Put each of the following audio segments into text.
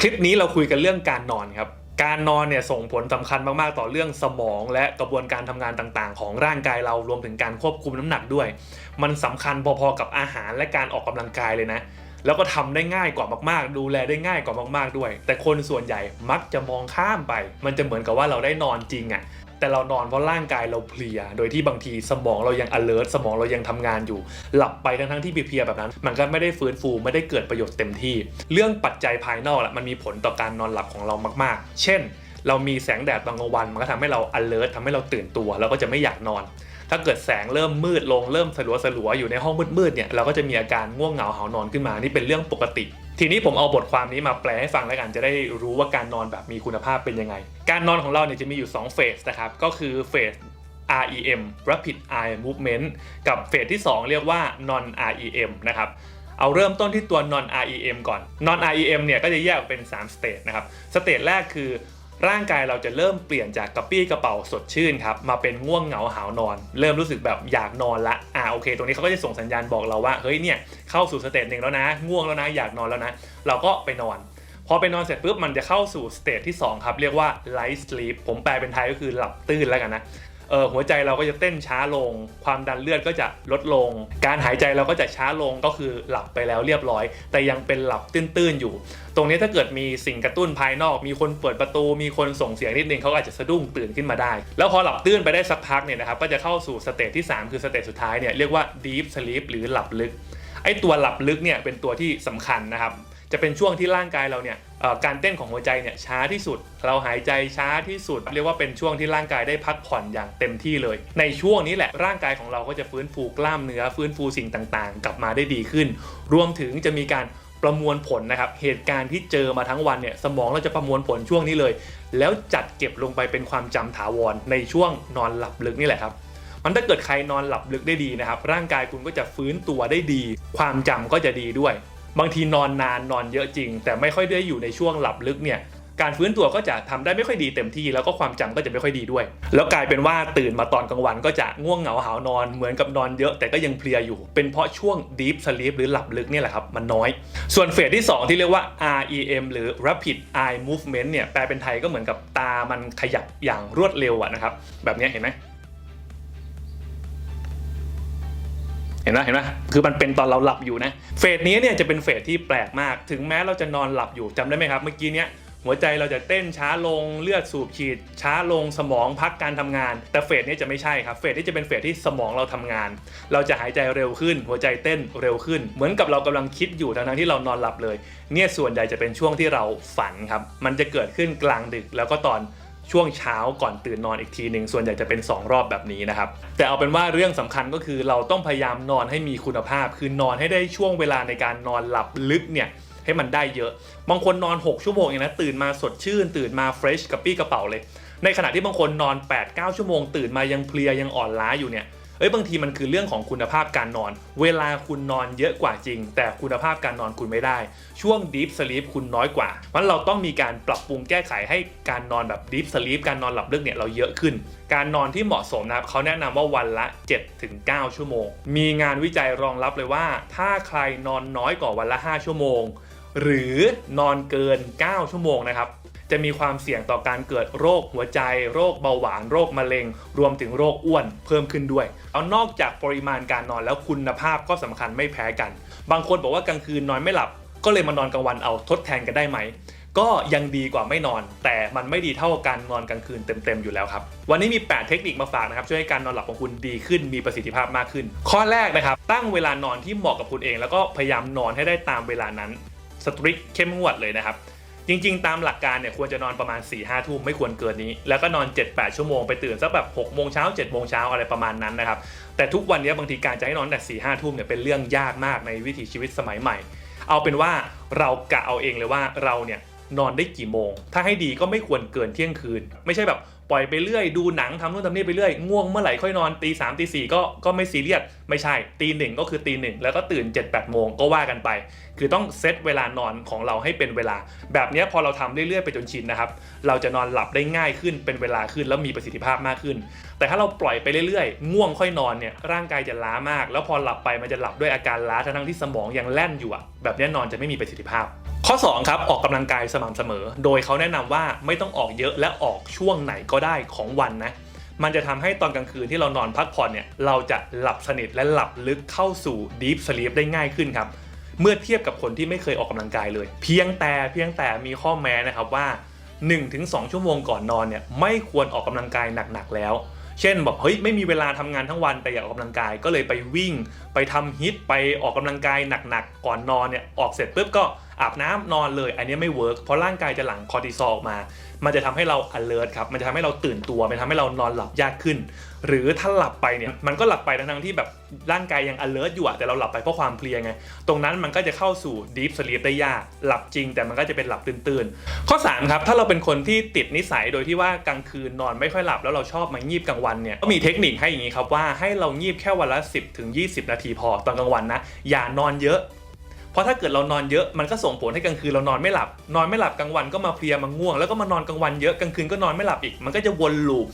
คลิปนี้เราคุยกันเรื่องการนอนครับ การนอนเนี่ยส่งผลสำคัญมากๆ ต่อเรื่องสมอง และกระบวนการทำงานต่างๆ ของร่างกายเรารวมถึงการควบคุมน้ำหนักด้วย มันสำคัญพอๆกับอาหารและการออกกำลังกายเลยนะ แล้วก็ทำได้ง่ายกว่ามากๆ ดูแลได้ง่ายกว่ามากๆด้วย แต่คนส่วนใหญ่มักจะมองข้ามไป มันจะเหมือนกับว่าเราได้นอนจริงอะ่ะ แต่เรานอนเพราะร่างกายเราเพลีย โดยที่บางทีสมองเรายัง alert สมองเรายังทำงานอยู่ หลับไปทั้งๆที่เพลียแบบนั้น มันก็ไม่ได้ฟื้นฟูไม่ได้เกิดประโยชน์เต็มที่ เรื่องปัจจัยภายนอกแหละมันมีผลต่อการนอนหลับของเรามาก ๆ เช่น เรามีแสงแดดตอนกลางวัน มันก็ทำให้เรา alert ทำให้เราตื่นตัวเราก็จะไม่อยากนอน ถ้าเกิดแสงเริ่มมืดลงเริ่มสลัวสลัวๆอยู่ในห้องมืดๆเนี่ยเราก็จะมีอาการง่วงเหงาหานอนขึ้นมานี่เป็นเรื่องปกติ ทีนี้ผมเอาบทความนี้มาแปลให้ฟังแล้วกันจะได้รู้ว่าการนอนแบบมีคุณภาพเป็นยังไง การนอนของเราเนี่ยจะมีอยู่2เฟสนะครับก็คือเฟส REM Rapid Eye Movement กับเฟสที่ 2 เรียกว่า Non REM นะครับเอาเริ่มต้นที่ตัว Non REM ก่อน Non REM เนี่ยก็จะแยกออกเป็น3สเตจนะครับสเตจแรกคือ ร่างกายเราจะเริ่มเปลี่ยนจากกระปี้กระเป๋าสดชื่นครับมาเป็นง่วงเหงาหาวนอน เริ่มรู้สึกแบบอยากนอนละอ่าโอเค ตรงนี้เขาก็จะส่งสัญญาณบอกเราว่าเฮ้ยเนี่ยเข้าสู่สเตจหนึ่งแล้วนะ ง่วงแล้วนะอยากนอนแล้วนะ เราก็ไปนอนพอไปนอนเสร็จปุ๊บมันจะเข้าสู่สเตจที่2ครับเรียกว่า light sleep ผมแปลเป็นไทยก็คือหลับตื่นแล้วกันนะ หัวใจเราก็จะเต้นช้าลง ความดันเลือดก็จะลดลง การหายใจเราก็จะช้าลงก็คือหลับไปแล้วเรียบร้อย แต่ยังเป็นหลับตื้นๆอยู่ ตรงนี้ถ้าเกิดมีสิ่งกระตุ้นภายนอก มีคนเปิดประตู มีคนส่งเสียงนิดนึงเขาอาจจะสะดุ้งตื่นขึ้นมาได้ แล้วพอหลับตื้นไปได้สักพักเนี่ยนะครับก็จะเข้าสู่สเตจที่ 3 คือสเตจสุดท้ายเนี่ยเรียกว่า deep sleep หรือหลับลึกไอ้ตัวหลับลึกเนี่ยเป็นตัวที่สำคัญนะครับ จะเป็นช่วงที่ร่างกายเราเนี่ยการเต้นของหัวใจเนี่ยช้าที่สุด เราหายใจช้าที่สุด เรียกว่าเป็นช่วงที่ร่างกายได้พักผ่อนอย่างเต็มที่เลย ในช่วงนี้แหละร่างกายของเราก็จะฟื้นฟูกล้ามเนื้อ ฟื้นฟูสิ่งต่างๆ กลับมาได้ดีขึ้น รวมถึงจะมีการประมวลผลนะครับ เหตุการณ์ที่เจอมาทั้งวันเนี่ยสมองเราจะประมวลผลช่วงนี้เลย แล้วจัดเก็บลงไปเป็นความจำถาวรในช่วงนอนหลับลึกนี่แหละครับมันถ้าเกิดใครนอนหลับลึกได้ดีนะครับ ร่างกายคุณก็จะฟื้นตัวได้ดี ความจำก็จะดีด้วย บางทีนอนนานนอนเยอะจริง แต่ไม่ค่อยได้อยู่ในช่วงหลับลึกเนี่ยการฟื้นตัวก็จะทำได้ไม่ค่อยดีเต็มที่แล้วก็ความจำก็จะไม่ค่อยดีด้วย แล้วกลายเป็นว่าตื่นมาตอนกลางวันก็จะง่วงเหงาหาวนอนเหมือนกับนอนเยอะแต่ก็ยังเพลียอยู่ เป็นเพราะช่วง deep sleep หรือหลับลึกเนี่ยแหละครับ มันน้อย ส่วนเฟสที่ 2 ที่เรียกว่า REM หรือ Rapid Eye Movement เนี่ยแปลเป็นไทยก็เหมือนกับตามันขยับอย่างรวดเร็วอะนะครับแบบนี้เห็นไหม ห็นไหมเห็นไหมคือมันเป็นตอนเราหลับอยู่นะเฟสนี้เนี่ยจะเป็นเฟสที่แปลกมาก ถึงแม้เราจะนอนหลับอยู่จำได้ไหมครับ เมื่อกี้เนี้ยหัวใจเราจะเต้นช้าลงเลือดสูบฉีด ช้าลงสมองพักการทำงาน แต่เฟสนี้จะไม่ใช่ครับเฟสนี้จะเป็นเฟสที่สมองเราทำงาน เราจะหายใจเร็วขึ้น หัวใจเต้นเร็วขึ้น เหมือนกับเรากำลังคิดอยู่ทั้งที่เรานอนหลับเลย เนี่ยส่วนใหญ่จะเป็นช่วงที่เราฝันครับมันจะเกิดขึ้นกลางดึกแล้วก็ตอน ช่วงเช้าก่อนตื่นนอนอีกทีหนึ่งส่วนใหญ่จะเป็น 2 รอบแบบนี้นะครับ แต่เอาเป็นว่าเรื่องสำคัญก็คือเราต้องพยายามนอนให้มีคุณภาพ คือนอนให้ได้ช่วงเวลาในการนอนหลับลึกเนี่ยให้มันได้เยอะ บางคนนอน 6 ชั่วโมงเองนะตื่นมาสดชื่น ตื่นมาเฟรชกระปี้กระเป๋าเลย ในขณะที่บางคนนอน 8-9 ชั่วโมง ตื่นมายังเพลียยังอ่อนล้าอยู่เนี่ย เอ้ยบางทีมันคือเรื่องของคุณภาพการนอน เวลาคุณนอนเยอะกว่าจริง แต่คุณภาพการนอนคุณไม่ได้ ช่วง Deep Sleep คุณน้อยกว่าเพราะฉะนั้นเราต้องมีการปรับปรุงแก้ไขให้การนอนแบบ Deep Sleep การนอนหลับลึกเนี่ยเราเยอะขึ้น การนอนที่เหมาะสมนะครับเขาแนะนำว่าวันละ 7-9 ชั่วโมง มีงานวิจัยรองรับเลยว่า ถ้าใครนอนน้อยกว่าวันละ 5 ชั่วโมง หรือนอนเกิน 9 ชั่วโมงนะครับ จะมีความเสี่ยงต่อการเกิดโรคหัวใจ โรคเบาหวาน โรคมะเร็ง รวมถึงโรคอ้วนเพิ่มขึ้นด้วย เอานอกจากปริมาณการนอนแล้วคุณภาพก็สำคัญไม่แพ้กัน บางคนบอกว่ากลางคืนนอนไม่หลับ ก็เลยมานอนกลางวันเอาทดแทนกันได้ไหมก็ยังดีกว่าไม่นอน แต่มันไม่ดีเท่าการนอนกลางคืนเต็มๆอยู่แล้วครับ วันนี้มี 8 เทคนิคมาฝากนะครับ ช่วยให้การนอนหลับของคุณดีขึ้นมีประสิทธิภาพมากขึ้น ข้อแรกนะครับ ตั้งเวลานอนที่เหมาะกับคุณเอง แล้วก็พยายามนอนให้ได้ตามเวลานั้นสตริกเข้มงวดเลยนะครับ จริง ๆ ตามหลักการเนี่ยควรจะนอนประมาณ4ี่ห้าทุ่มไม่ควรเกินนี้ แล้วก็นอน 7-8 ชั่วโมงไปตื่นสักแบบ6โมงเช้า7โมงเช้าอะไรประมาณนั้นนะครับแต่ทุกวันนี้บางทีการจะให้นอนแต่4ี่ห้าทุ่มเนี่ยเป็นเรื่องยากมากในวิถีชีวิตสมัยใหม่ เอาเป็นว่าเรากะเอาเองเลยว่าเราเนี่ยนอนได้กี่โมง ถ้าให้ดีก็ไม่ควรเกินเที่ยงคืน ไม่ใช่แบบ ปล่อยไปเรื่อยดูหนังทำนู่นทำนี่ไปเรื่อยง่วงเมื่อไหร่ค่อยนอนตีสามตีสี่ก็ก็ไม่ซีเรียสไม่ใช่ตีหนึ่งก็คือตีหนึ่งแล้วก็ตื่น7จ็ดแปดโมงก็ว่ากันไป คือต้องเซตเวลานอนของเราให้เป็นเวลา แบบนี้พอเราทำเรื่อยๆไปจนชินนะครับ เราจะนอนหลับได้ง่ายขึ้นเป็นเวลาขึ้นแล้วมีประสิทธิภาพมากขึ้น แต่ถ้าเราปล่อยไปเรื่อยๆ ง่วงค่อยนอนเนี่ยร่างกายจะล้ามาก แล้วพอหลับไปมันจะหลับด้วยอาการล้าทั้งที่สมองยังแล่นอยู่อะแบบนี้นอนจะไม่มีประสิทธิภาพ ข้อ 2 ครับออกกำลังกายสม่ำเสมอ โดยเขาแนะนำว่าไม่ต้องออกเยอะและออกช่วงไหนก็ได้ของวันนะมันจะทำให้ตอนกลางคืนที่เรานอนพักผ่อนเนี่ยเราจะหลับสนิทและหลับลึกเข้าสู่ deep sleep ได้ง่ายขึ้นครับ เมื่อเทียบกับคนที่ไม่เคยออกกำลังกายเลย เพียงแต่เพียงแต่มีข้อแม้นะครับว่า 1-2 ชั่วโมงก่อนนอนเนี่ยไม่ควรออกกำลังกายหนักๆแล้ว เช่นบอกเฮ้ยไม่มีเวลาทำงานทั้งวันแต่อยากออกกำลังกายก็เลยไปวิ่ง ไปทำฮิตไปออกกำลังกายหนักๆก่อนนอนเนี่ยออกเสร็จปุ๊บก็ อาบน้ำนอนเลย อันนี้ไม่เวิร์กเพราะร่างกายจะหลั่งคอร์ติซอลออกมา มันจะทำให้เรา alert ครับ มันจะทำให้เราตื่นตัวมันทำให้เรานอนหลับยากขึ้น หรือถ้าหลับไปเนี่ย มันก็หลับไปทั้งที่แบบร่างกายยัง alert อยู่อะแต่เราหลับไปเพราะความเพลียไง ตรงนั้นมันก็จะเข้าสู่ deep sleep ได้ยาก หลับจริง แต่มันก็จะเป็นหลับตื่นๆ ข้อ3ครับ ถ้าเราเป็นคนที่ติดนิสัยโดยที่ว่ากลางคืนนอนไม่ค่อยหลับแล้วเราชอบมางีบกลางวันเนี่ย ก็มีเทคนิคให้อย่างนี้ครับว่าให้เรางีบแค่วันละ 10ถึง20 นาทีพอตอนกลางวันนะ อย่านอนเยอะ เพราะถ้าเกิดเรานอนเยอะมันก็ส่งผลให้กลางคืนเรานอนไม่หลับ นอนไม่หลับกลางวันก็มาเพลียมาง่วง แล้วก็มานอนกลางวันเยอะกลางคืนก็นอนไม่หลับอีก มันก็จะวนลูป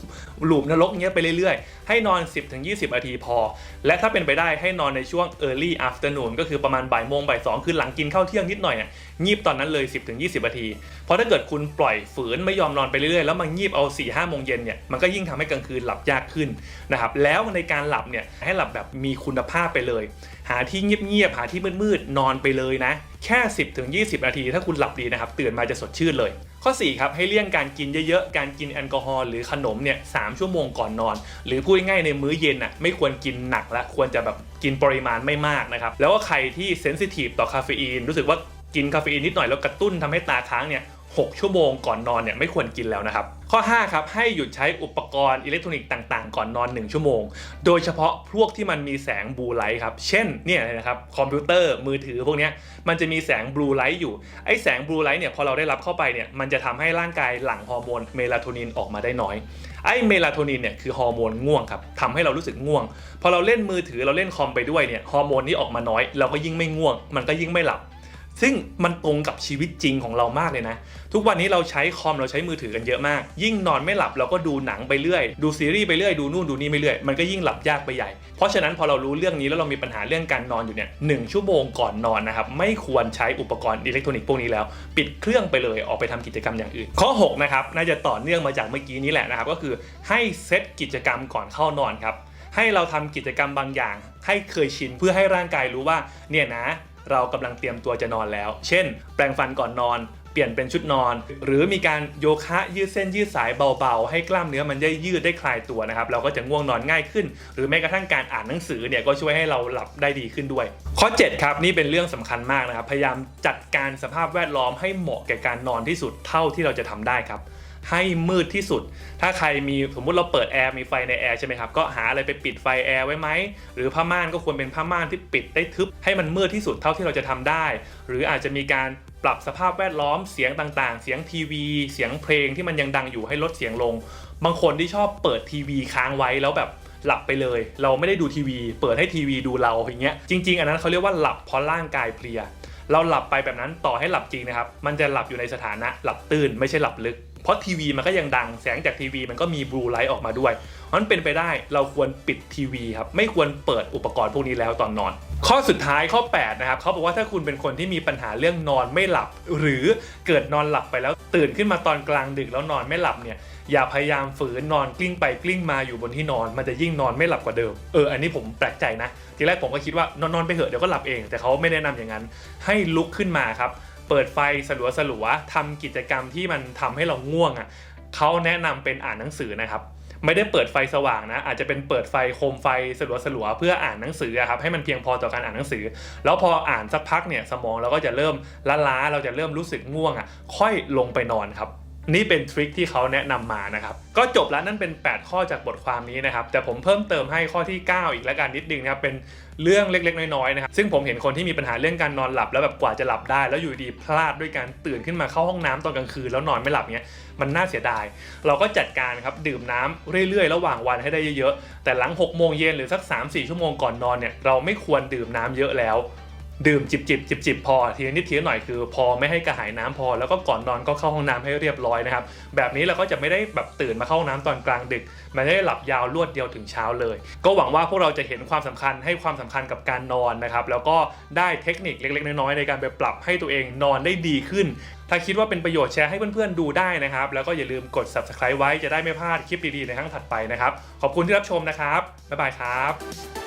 ลูปนรกเงี้ยไปเรื่อยๆ ให้นอน 10-20นาทีพอ และถ้าเป็นไปได้ให้นอนในช่วง early afternoon ก็คือประมาณบ่ายโมงบ่ายสองคือหลังกินข้าวเที่ยงนิดหน่อยอะงีบตอนนั้นเลย 10-20นาที เพราะถ้าเกิดคุณปล่อยฝืนไม่ยอมนอนไปเรื่อยๆแล้วมางีบเอา4ี่ห้าโมงเย็นเนี่ยมันก็ยิ่งทำให้กลางคืนหลับยากขึ้นนะครับแล้วในการหลับเนี่ยให้หลับแบบมีคุณภาพไปเลย หาที่เงียบๆหาที่มืดๆนอนไปเลยนะ แค่ 10ถึง20 นาที ถ้าคุณหลับดีนะครับ ตื่นมาจะสดชื่นเลย ข้อ 4 ครับ ให้เลี่ยงการกินเยอะๆ การกินแอลกอฮอล์หรือขนมเนี่ยสชั่วโมงก่อนนอน หรือพูดง่ายๆในมื้อเย็นอะไม่ควรกินหนักละควรจะแบบกินปริมาณไม่มากนะครับแล้วก็ใครที่เซนซิทีฟต่อคาเฟอีนรู้สึกว่ากินคาเฟอีนนิดหน่อยแล้วกระตุ้นทำให้ตาค้างเนี่ย 6 ชั่วโมงก่อนนอนเนี่ยไม่ควรกินแล้วนะครับ ข้อ5ครับให้หยุดใช้อุปกรณ์อิเล็กทรอนิกส์ต่างๆ ก่อนนอน 1 ชั่วโมง โดยเฉพาะพวกที่มันมีแสงบลูไลท์ครับ เช่นเนี่ยนะครับคอมพิวเตอร์มือถือพวกนี้มันจะมีแสงบลูไลท์อยู่ ไอ้แสงบลูไลท์เนี่ยพอเราได้รับเข้าไปเนี่ยมันจะทำให้ร่างกายหลั่งฮอร์โมนเมลาโทนินออกมาได้น้อยไอ้เมลาโทนินเนี่ยคือฮอร์โมนง่วงครับทำให้เรารู้สึกง่วง พอเราเล่นมือถือเราเล่นคอมไปด้วยเนี่ยฮอร์โมนนี้ออกมาน้อย เราก็ยิ่งไม่ง่วง มันก็ยิ่งไม่หลับ ซึ่งมันตรงกับชีวิตจริงของเรามากเลยนะ ทุกวันนี้เราใช้คอมเราใช้มือถือกันเยอะมาก ยิ่งนอนไม่หลับเราก็ดูหนังไปเรื่อย ดูซีรีส์ไปเรื่อย ดูนู่นดูนี่ไปเรื่อย มันก็ยิ่งหลับยากไปใหญ่ เพราะฉะนั้นพอเรารู้เรื่องนี้แล้วเรามีปัญหาเรื่องการนอนอยู่เนี่ยหนึ่งชั่วโมงก่อนนอนนะครับ ไม่ควรใช้อุปกรณ์อิเล็กทรอนิกส์พวกนี้แล้ว ปิดเครื่องไปเลย ออกไปทำกิจกรรมอย่างอื่น ข้อ6นะครับ น่าจะต่อเนื่องมาจากเมื่อกี้นี้แหละนะครับ ก็คือให้เซตกิจกรรมก่อนเข้านอนครับ ให้เราทำกิจกรรมบางอย่าง ให้เคยชินเพื่อให้ร่างกายรู้ว่า เนี่ยนะ เรากำลังเตรียมตัวจะนอนแล้ว เช่น แปรงฟันก่อนนอน เปลี่ยนเป็นชุดนอน หรือมีการโยคะยืดเส้นยืดสายเบาๆ ให้กล้ามเนื้อมันได้ยืดได้คลายตัวนะครับเราก็จะง่วงนอนง่ายขึ้น หรือแม้กระทั่งการอ่านหนังสือเนี่ยก็ช่วยให้เราหลับได้ดีขึ้นด้วย ข้อ 7 ครับ นี่เป็นเรื่องสำคัญมากนะครับพยายามจัดการสภาพแวดล้อมให้เหมาะแก่การนอนที่สุดเท่าที่เราจะทำได้ครับให้มืดที่สุด ถ้าใครมีสมมุติเราเปิดแอร์มีไฟในแอร์ใช่ไหมครับ ก็หาอะไรไปปิดไฟแอร์ไว้ไหม หรือผ้าม่านก็ควรเป็นผ้าม่านที่ปิดได้ทึบ ให้มันมืดที่สุดเท่าที่เราจะทำได้ หรืออาจจะมีการ ปรับสภาพแวดล้อมเสียงต่างๆ เสียงทีวี เสียงเพลงที่มันยังดังอยู่ให้ลดเสียงลง บางคนที่ชอบเปิดทีวีค้างไว้แล้วแบบหลับไปเลย เราไม่ได้ดูทีวี เปิดให้ทีวีดูเราอย่างเงี้ยจริง ๆ อันนั้นเขาเรียกว่าหลับเพราะร่างกายเพลีย เราหลับไปแบบนั้นต่อให้หลับจริงนะครับ มันจะหลับอยู่ในสถานะหลับตื่นไม่ใช่หลับลึก เพราะทีวีมันก็ยังดังแสงจากทีวีมันก็มีบลูไลท์ออกมาด้วยเพราะนั้นเป็นไปได้เราควรปิดทีวีครับไม่ควรเปิดอุปกรณ์พวกนี้แล้วตอนนอน ข้อสุดท้ายข้อ 8 นะครับเขาบอกว่าถ้าคุณเป็นคนที่มีปัญหาเรื่องนอนไม่หลับ หรือเกิดนอนหลับไปแล้วตื่นขึ้นมาตอนกลางดึกแล้วนอนไม่หลับเนี่ยอย่าพยายามฝืนนอนกลิ้งไปกลิ้งมาอยู่บนที่นอน มันจะยิ่งนอนไม่หลับกว่าเดิมเอออันนี้ผมแปลกใจนะทีแรกผมก็คิดว่านอนนอนไปเถอะเดี๋ยวก็หลับเอง แต่เขาไม่แนะนำอย่างนั้น ให้ลุกขึ้นมาครับเปิดไฟสลัวสลัวทำกิจกรรมที่มันทำให้เราง่วงอะเขาแนะนำเป็นอ่านหนังสือนะครับ ไม่ได้เปิดไฟสว่างนะ อาจจะเป็นเปิดไฟโคมไฟสลัวๆเพื่ออ่านหนังสือครับให้มันเพียงพอต่อการอ่านหนังสือ แล้วพออ่านสักพักเนี่ยสมองเราก็จะเริ่มล้าๆเราจะเริ่มรู้สึกง่วงอะค่อยลงไปนอนครับ นี่เป็นทริคที่เขาแนะนำมานะครับ ก็จบแล้วนั่นเป็น 8 ข้อจากบทความนี้นะครับ แต่ผมเพิ่มเติมให้ข้อที่ 9 อีกแล้วกันนิดนึงนะครับ เป็นเรื่องเล็กๆ น้อยๆนะครับ ซึ่งผมเห็นคนที่มีปัญหาเรื่องการนอนหลับ แล้วแบบกว่าจะหลับได้ แล้วอยู่ดีพลาดด้วยการตื่นขึ้นมาเข้าห้องน้ำตอนกลางคืนแล้วนอนไม่หลับเนี้ย มันน่าเสียดาย เราก็จัดการครับดื่มน้ำเรื่อยๆ ระหว่างวันให้ได้เยอะๆ แต่หลัง6โมงเย็นหรือสัก 3-4 ชั่วโมงก่อนนอนเนี่ย เราไม่ควรดื่มน้ำเยอะแล้ว ดื่มจิบจิบจิบจิบพอทีนิดทีหน่อยคือ พอไม่ให้กระหายน้ำพอ แล้วก็ก่อนนอนก็เข้าห้องน้ำให้เรียบร้อยนะครับ แบบนี้เราก็จะไม่ได้แบบตื่นมาเข้าห้องน้ำตอนกลางดึก มันได้หลับยาวรวดเดียวถึงเช้าเลย ก็หวังว่าพวกเราจะเห็นความสำคัญให้ความสำคัญกับการนอนนะครับ แล้วก็ได้เทคนิคเล็ก ๆ น้อยๆในการไปปรับให้ตัวเองนอนได้ดีขึ้น ถ้าคิดว่าเป็นประโยชน์แชร์ให้เพื่อนๆดูได้นะครับ แล้วก็อย่าลืมกด subscribe ไว้จะได้ไม่พลาดคลิปดีๆในครั้งถัดไปนะครับ ขอบคุณที่รับชมนะครับบ๊ายบายครับ